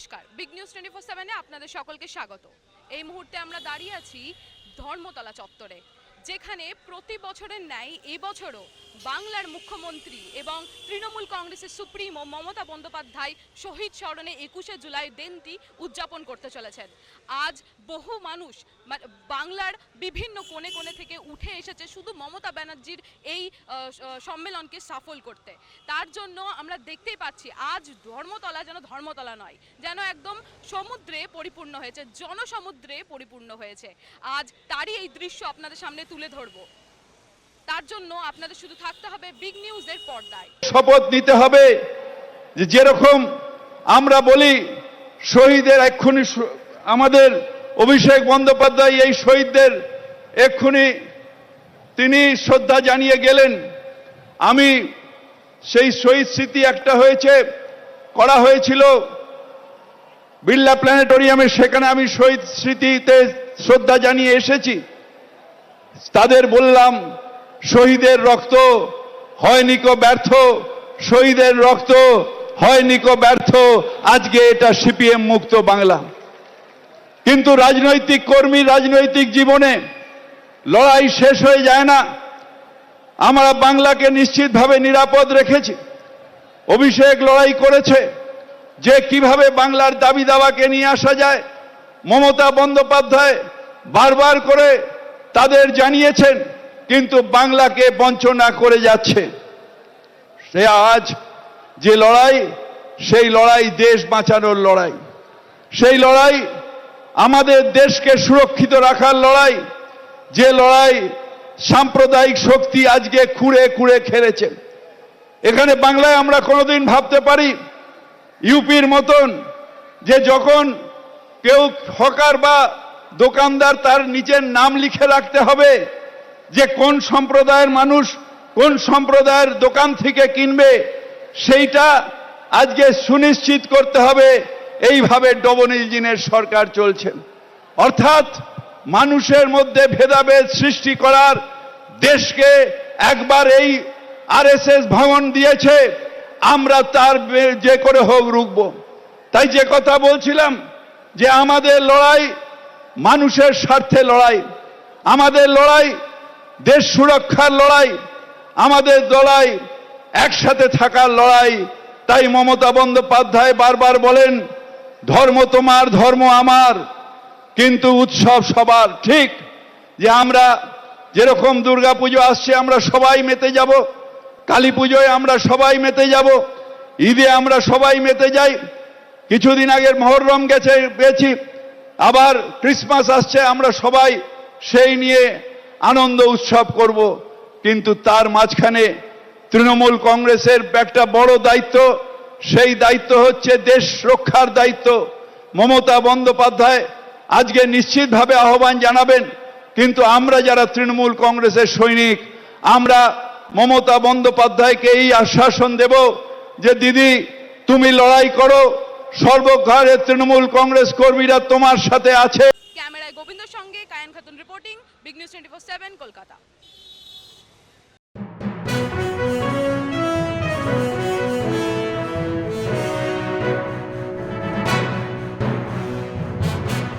নমস্কার। Big news twenty four সেভেনে আপনাদের সকলকে স্বাগত। এই মুহূর্তে আমরা দাঁড়িয়ে আছি ধর্মতলা চত্বরে, যেখানে প্রতি বছরের ন্যায় এবছরও বাংলার মুখ্যমন্ত্রী এবং তৃণমূল কংগ্রেসের সুপ্রিমো মমতা বন্দ্যোপাধ্যায় শহীদ স্মরণে একুশে জুলাই দিনটি উদযাপন করতে চলেছেন। আজ বহু মানুষ বাংলার বিভিন্ন কোণে কোণে থেকে উঠে এসেছে শুধু মমতা ব্যানার্জির এই সম্মেলনকে সফল করতে। তার জন্য আমরা দেখতেই পাচ্ছি আজ ধর্মতলা যেন ধর্মতলা নয়, যেন একদম সমুদ্রে পরিপূর্ণ হয়েছে, জনসমুদ্রে পরিপূর্ণ হয়েছে। আজ তারই এই দৃশ্য আপনাদের সামনে তুলে ধরবো। তার জন্য আপনাদের শুধু থাকতে হবে বিগ নিউজের পর্দায়। শপথ নিতে হবে যে যেরকম আমরা বলি শহীদের এক্ষুনি আমাদের অভিষেক বন্দ্যোপাধ্যায় এই শহীদদের এক্ষুনি তিনি শ্রদ্ধা জানিয়ে গেলেন। আমি সেই শহীদ স্মৃতি একটা হয়েছে, করা হয়েছিল বিড়লা প্ল্যানেটোরিয়ামে, সেখানে আমি শহীদ স্মৃতিতে শ্রদ্ধা জানিয়ে এসেছি। তাদের বললাম শহীদের রক্ত হয়নি কো ব্যর্থ, শহীদের রক্ত হয়নি কো ব্যর্থ, আজকে এটা সিপিএম মুক্ত বাংলা। কিন্তু রাজনৈতিক কর্মী, রাজনৈতিক জীবনে লড়াই শেষ হয়ে যায় না। আমরা বাংলাকে নিশ্চিতভাবে নিরাপদ রেখেছি। অভিষেক লড়াই করেছে। যে কীভাবে বাংলার দাবি দাওয়াকে নিয়ে আসা যায়, মমতা বন্দ্যোপাধ্যায় বারবার করে তাদের জানিয়েছেন। কিন্তু বাংলাকে বঞ্চনা করে যাচ্ছে। সে আজ যে লড়াই, সেই লড়াই দেশ বাঁচানোর লড়াই। সেই লড়াই, আমাদের দেশকে সুরক্ষিত রাখার লড়াই, যে লড়াই সাম্প্রদায়িক শক্তি আজকে খুঁড়ে খুঁড়ে খেলেছে। এখানে বাংলায় আমরা কোনোদিন ভাবতে পারি, ইউপির মতন যে যখন কেউ হকার বা দোকানদার তার নিচের নাম লিখে রাখতে হবে যে কোন সম্প্রদায়ের মানুষ কোন সম্প্রদায়ের দোকান থেকে কিনবে, সেইটা আজকে সুনিশ্চিত করতে হবে। এইভাবে ডবল ইঞ্জিনের সরকার চলছে। অর্থাৎ মানুষের মধ্যে ভেদাভেদ সৃষ্টি করার দেশকে একবার এই আরএসএস ভাঙন দিয়েছে, আমরা তার যে করে হোক রুখব। তাই যে কথা বলছিলাম যে আমাদের লড়াই মানুষের স্বার্থে লড়াই। আমাদের লড়াই দেশ সুরক্ষার লড়াই, আমাদের লড়াই একসাথে থাকার লড়াই। তাই মমতা বন্দ্যোপাধ্যায় বারবার বলেন, ধর্ম তোমার, ধর্ম আমার। কিন্তু উৎসব সবার, ঠিক? যে আমরা যেরকম দুর্গা পুজো আসছে, আমরা সবাই মেতে যাব। কালী পুজোয় আমরা সবাই মেতে যাব। ঈদে আমরা সবাই মেতে যাই। কিছুদিন আগের মহরম গেছে, পেয়েছি। আবার ক্রিসমাস আসছে, আমরা সবাই সেই নিয়ে আনন্দ উৎসব করব, কিন্তু তার মাঝখানে তৃণমূল কংগ্রেসের একটা বড় দায়িত্ব, সেই দায়িত্ব হচ্ছে দেশ রক্ষার দায়িত্ব। মমতা বন্দ্যোপাধ্যায় আজকে নিশ্চিতভাবে আহ্বান জানাবেন, কিন্তু আমরা যারা তৃণমূল কংগ্রেসের সৈনিক, আমরা মমতা বন্দ্যোপাধ্যায়কে এই আশ্বাসন দেব যে, দিদি, তুমি লড়াই করো সর্বকারের তৃণমূল কংগ্রেস কর্মীরা তোমার সাথে আছে। সঙ্গে Kayan Khatun reporting big news twenty four seven Kolkata.